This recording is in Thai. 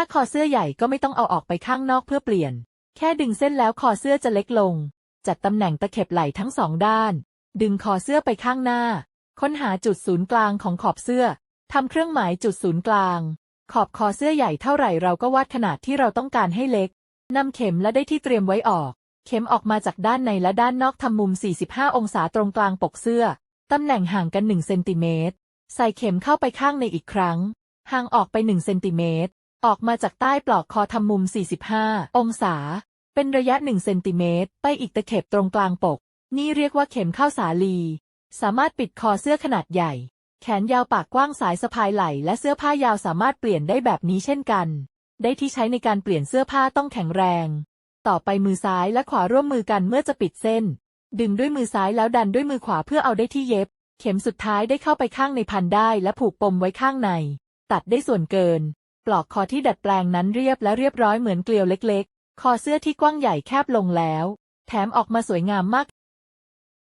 ถ้าคอเสื้อใหญ่ก็ไม่ต้องเอาออกไปข้างนอกเพื่อเปลี่ยน แค่ดึงเส้นแล้วคอเสื้อจะเล็กลง จัดตำแหน่งตะเข็บไหล่ทั้งสองด้าน ดึงคอเสื้อไปข้างหน้า ค้นหาจุดศูนย์กลางของขอบเสื้อทำเครื่องหมายจุดศูนย์กลาง ขอบคอเสื้อใหญ่เท่าไหร่เราก็วัดขนาดที่เราต้องการให้เล็กนำเข็มและได้ที่เตรียมไว้ออก เข็มออกมาจากด้านในและด้านนอกทำมุม 45 องศาตรงกลางปกเสื้อ ตำแหน่งห่างกัน 1 เซนติเมตร ใส่เข็มเข้าไปข้างในอีกครั้ง ห่างออกไป 1 เซนติเมตร ออกมาจากใต้ปลอกคอทำมุม 45 องศา เป็นระยะ 1 เซนติเมตร ไปอีกตะเข็บตรงกลางปก นี่เรียกว่าเข็มเข้าสาลี สามารถปิดคอเสื้อขนาดใหญ่ แขนยาวปากกว้างสายสะพายไหล่และเสื้อผ้ายาวสามารถเปลี่ยนได้แบบนี้เช่นกัน ได้ที่ใช้ในการเปลี่ยนเสื้อผ้าต้องแข็งแรง ต่อไปมือซ้ายและขวาร่วมมือกันเมื่อจะปิดเส้น ดึงด้วยมือซ้ายแล้วดันด้วยมือขวาเพื่อเอาได้ที่เย็บ เข็มสุดท้ายได้เข้าไปข้างในพันได้และผูกปมไว้ข้างใน ตัดได้ส่วนเกิน ปลอกคอที่ดัดแปลงนั้นเรียบและเรียบร้อยเหมือนเกลียวเล็ก ๆ คอเสื้อที่กว้างใหญ่แคบลงแล้ว แถมออกมาสวยงามมาก